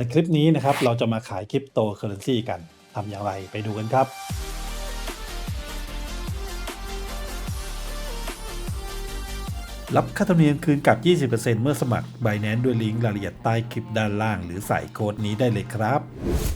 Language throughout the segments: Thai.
ในคลิปนี้นะครับเราจะมาขายคริปโตเคอเรนซีกันทำอย่างไรไปดูกันครับ รับค่าธรรมเนียมคืนกับ 20%เมื่อสมัคร Binance ด้วยลิงก์รายละเอียดใต้คลิปด้านล่าง หรือใส่โค้ดนี้ได้เลยครับ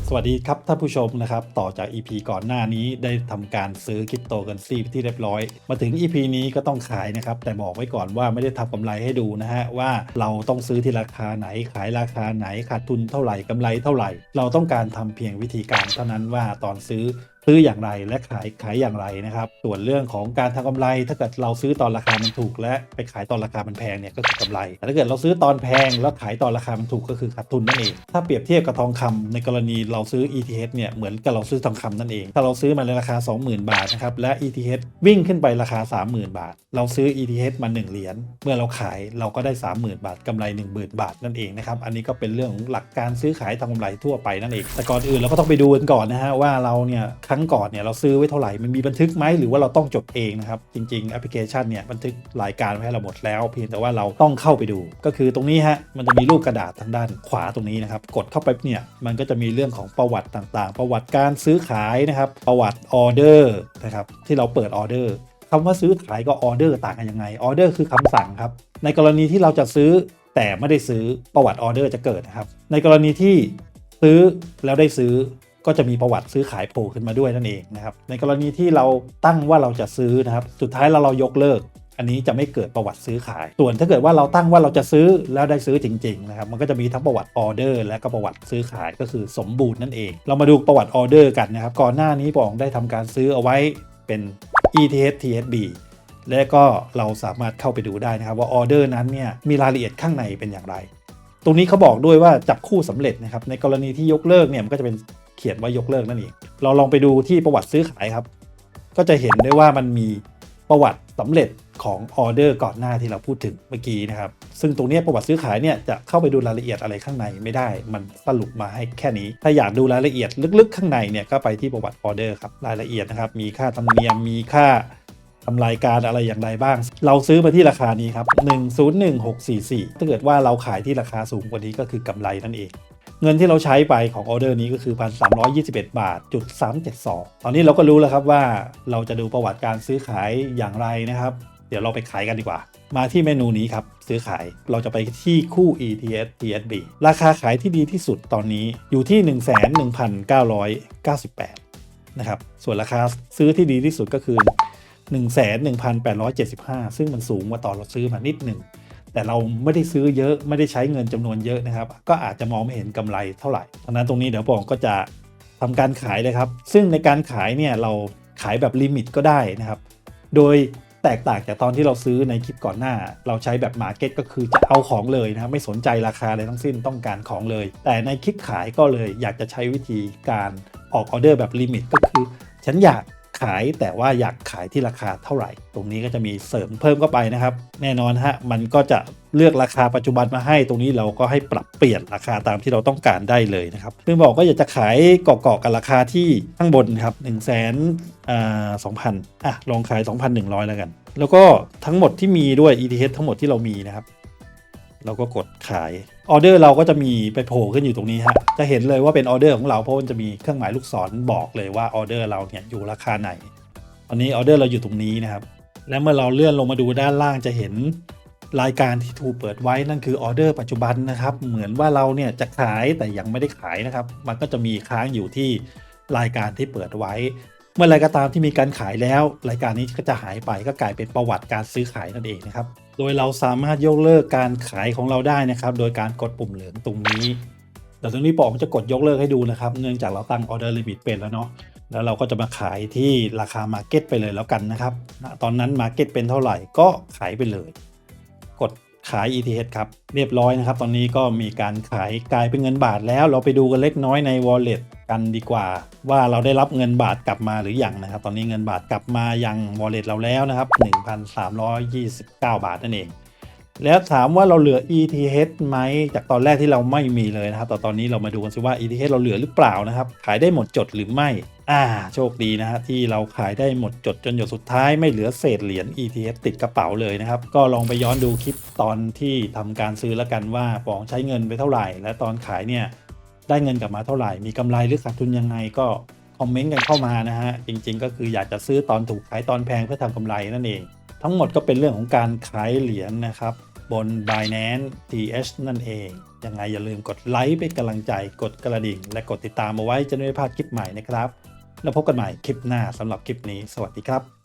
สวัสดีครับท่านผู้ชมนะครับ ต่อจาก EP ก่อนหน้านี้ได้ทำการซื้อคริปโตกันซีที่เรียบร้อย มาถึง EP นี้ก็ต้องขายนะครับ แต่บอกไว้ก่อนว่าไม่ได้ทำกำไรให้ดูนะฮะ ว่าเราต้องซื้อที่ราคาไหนขายราคาไหนขาดทุนเท่าไหร่กำไรเท่าไหร่ เราต้องการทำเพียงวิธีการเท่านั้นว่าตอนซื้อ ซื้ออย่างไรและขายขายอย่างไรนะครับ ส่วนเรื่องของการทำกำไร ถ้าเกิดเราซื้อตอนราคามันถูก และไปขายตอนราคามันแพงเนี่ยก็คือกำไร แต่ถ้าเกิดเราซื้อตอนแพงแล้วขายตอนราคามันถูกก็คือขาดทุนนั่นเอง ถ้าเปรียบเทียบกับทองคำในกรณีเราซื้อ ETH เนี่ยเหมือนกับเราซื้อทองคำนั่นเอง ถ้าเราซื้อมาในราคา 20,000 บาทนะครับและ ETH วิ่งขึ้นไปราคา 30,000 บาท เราซื้อ ETH มา 1 เหรียญเมื่อเราขายเราก็ได้ 30,000 บาทกำไร 10,000 บาทนั่นเองนะครับอันนี้ก็เป็นเรื่องของหลักการซื้อขายทำกำไรทั่วไปนั่นเองแต่ก่อนอื่นเราก็ต้องไปดูกันก่อนนะฮะว่าเราเนี่ยรั้งก่อนเนี่ยเราซื้อไว้เท่าไหร่ มันมีบันทึกไหมหรือว่าเราต้องจดเองนะครับ จริงๆแอปพลิเคชันเนี่ยบันทึกรายการไว้ให้เราหมดแล้ว เพียงแต่ว่าเราต้องเข้าไปดู ก็คือตรงนี้ฮะมันจะมีรูปกระดาษทางด้านขวาตรงนี้นะครับ กดเข้าไปเนี่ยมันก็จะมีเรื่องของประวัติต่างๆ ประวัติการซื้อขายนะครับ ประวัติออเดอร์นะครับที่เราเปิดออเดอร์คำว่าซื้อขายกับออเดอร์ต่างกันยังไงออเดอร์คือคำสั่งครับในกรณีที่เราจะซื้อแต่ไม่ได้ซื้อประวัติออเดอร์จะเกิดนะครับ ในกรณีที่ซื้อแล้วได้ซื้อ ก็จะมีประวัติซื้อขายโผล่ขึ้นมาด้วยนั่นเองนะครับในกรณีที่เราตั้งว่าเราจะซื้อนะครับสุดท้ายเราเรายกเลิก อันนี้จะไม่เกิดประวัติซื้อขาย ส่วนถ้าเกิดว่าเราตั้งว่าเราจะซื้อแล้วได้ซื้อจริงๆนะครับมันก็จะมีทั้งประวัติออเดอร์ และก็ประวัติซื้อขายก็คือสมบูรณ์นั่นเอง เรามาดูประวัติออเดอร์กันนะครับก่อนหน้านี้ปองได้ทำการซื้อเอาไว้เป็น ETH TSB และก็เราสามารถเข้าไปดูได้นะครับว่าออเดอร์นั้นเนี่ยมีรายละเอียดข้างในเป็นอย่างไร ตรงนี้เขาบอกด้วยว่าจับคู่สำเร็จนะครับในกรณีที่ยกเลิกเนี่ยมันก็จะเป็น เขียนว่ายกเลิกนั่นเอง เราลองไปดูที่ประวัติซื้อขายครับ ก็จะเห็นได้ว่ามันมีประวัติสำเร็จของออเดอร์ก่อนหน้าที่เราพูดถึงเมื่อกี้นะครับ ซึ่งตรงนี้ประวัติซื้อขายเนี่ยจะเข้าไปดูรายละเอียดอะไรข้างในไม่ได้ มันสรุปมาให้แค่นี้ ถ้าอยากดูรายละเอียดลึกๆ ข้างในเนี่ยก็ไปที่ประวัติออเดอร์ครับ รายละเอียดนะครับ มีค่าธรรมเนียม มีค่าทำรายการอะไรอย่างไรบ้าง เราซื้อมาที่ราคานี้ครับ 101644 ถ้าเกิดว่าเราขายที่ราคาสูงกว่านี้ก็คือกำไรนั่นเอง เงินที่เราใช้ไปของออเดอร์นี้ก็คือ 1,321 บาทจุด372 ตอนนี้เราก็รู้แล้วครับว่าเราจะดูประวัติการซื้อขายอย่างไรนะครับ เดี๋ยวเราไปขายกันดีกว่า มาที่เมนูนี้ครับซื้อขายเราจะไปที่คู่ ETS TSB ราคาขายที่ดีที่สุดตอนนี้อยู่ที่ 11,998 นะครับ ส่วนราคาซื้อที่ดีที่สุดก็คือ 11,875 ซึ่งมันสูงกว่าตอนเราซื้อมานิดหนึ่ง แต่เราไม่ได้ซื้อเยอะไม่ได้ใช้เงินจำนวนเยอะนะครับ ก็อาจจะมองไม่เห็นกำไรเท่าไหร่ดังนั้นตรงนี้เดี๋ยวผมก็จะทำการขายเลยครับ ซึ่งในการขายเนี่ยเราขายแบบลิมิตก็ได้นะครับ โดยแตกต่างจากตอนที่เราซื้อในคลิปก่อนหน้า เราใช้แบบมาร์เก็ตก็คือจะเอาของเลยนะครับไม่สนใจราคาอะไรทั้งสิ้นต้องการของเลย แต่ในคลิปขายก็เลยอยากจะใช้วิธีการออกออเดอร์แบบลิมิตก็คือ ฉันอยาก ขายแต่ว่าอยากขายที่ราคาเท่าไหร่ ตรงนี้ก็จะมีเสริมเพิ่มเข้าไปนะครับ แน่นอนฮะมันก็จะเลือกราคาปัจจุบันมาให้ตรงนี้เราก็ให้ปรับเปลี่ยนราคาตามที่เราต้องการได้เลยนะครับซึ่งบอกก็อยากจะขายเกาะๆกับราคาที่ข้างบนครับ1นึ่งแสนอ่าสองพันอะลองขาย 2,100 แล้วกัน แล้วก็ทั้งหมดที่มีด้วย ETH ทั้งหมดที่เรามีนะครับ เราก็กดขายออเดอร์เราก็จะมีไปโผล่ขึ้นอยู่ตรงนี้ฮะจะเห็นเลยว่าเป็นออเดอร์ของเราเพราะมันจะมีเครื่องหมายลูกศรบอกเลยว่าออเดอร์เราเนี่ยอยู่ราคาไหนตอนนี้ออเดอร์เราอยู่ตรงนี้นะครับ และเมื่อเราเลื่อนลงมาดูด้านล่างจะเห็นรายการที่ถูกเปิดไว้นั่นคือออเดอร์ปัจจุบันนะครับ เหมือนว่าเราเนี่ยจะขายแต่ยังไม่ได้ขายนะครับ มันก็จะมีค้างอยู่ที่รายการที่เปิดไว้ เมื่อไรก็ตามที่มีการขายแล้ว รายการนี้ก็จะหายไปก็กลายเป็นประวัติการซื้อขายนั่นเองนะครับ โดยเราสามารถยกเลิกการขายของเราได้นะครับ โดยการกดปุ่มเหลืองตรงนี้เดี๋ยวตรงนี้ปอมจะกดยกเลิกให้ดูนะครับ เนื่องจากเราตั้งออเดอร์ลิมิตเป็นแล้วเนาะแล้วเราก็จะมาขายที่ราคามาร์เก็ตไปเลยแล้วกันนะครับตอนนั้นมาร์เก็ตเป็นเท่าไหร่ก็ขายไปเลย กดขาย ETH ครับ เรียบร้อยนะครับ ตอนนี้ก็มีการขายกลายเป็นเงินบาทแล้ว เราไปดูกันเล็กน้อยใน wallet กันดีกว่า ว่าเราได้รับเงินบาทกลับมาหรือยังนะครับ ตอนนี้เงินบาทกลับมายัง wallet เราแล้วนะครับ 1,329 บาทนั่นเอง แล้วถามว่าเราเหลือ ETH ไหมจากตอนแรกที่เราไม่มีเลยนะครับแต่ตอนนี้เรามาดูกันสิว่า ETH เราเหลือหรือเปล่านะครับ ขายได้หมดจดหรือไม่ อ่า โชคดีนะฮะที่เราขายได้หมดจดจนหยดสุดท้ายไม่เหลือเศษเหรียญ ETH ติดกระเป๋าเลยนะครับ ก็ลองไปย้อนดูคลิปตอนที่ทำการซื้อแล้วกันว่าปองใช้เงินไปเท่าไหร่ และตอนขายเนี่ย ได้เงินกลับมาเท่าไหร่ มีกำไรหรือขาดทุนยังไงก็คอมเมนต์กันเข้ามานะฮะ จริง ๆ ก็คืออยากจะซื้อตอนถูกขายตอนแพงเพื่อทำกำไรนั่นเอง ทั้งหมดก็เป็นเรื่องของการขายเหรียญนะครับ บน Binance TH นั่นเอง ยังไงอย่าลืมกดไลค์เป็นกำลังใจ กดกระดิ่ง และกดติดตามเอาไว้จะไม่พลาดคลิปใหม่นะครับ แล้วพบกันใหม่คลิปหน้าสำหรับคลิปนี้ สวัสดีครับ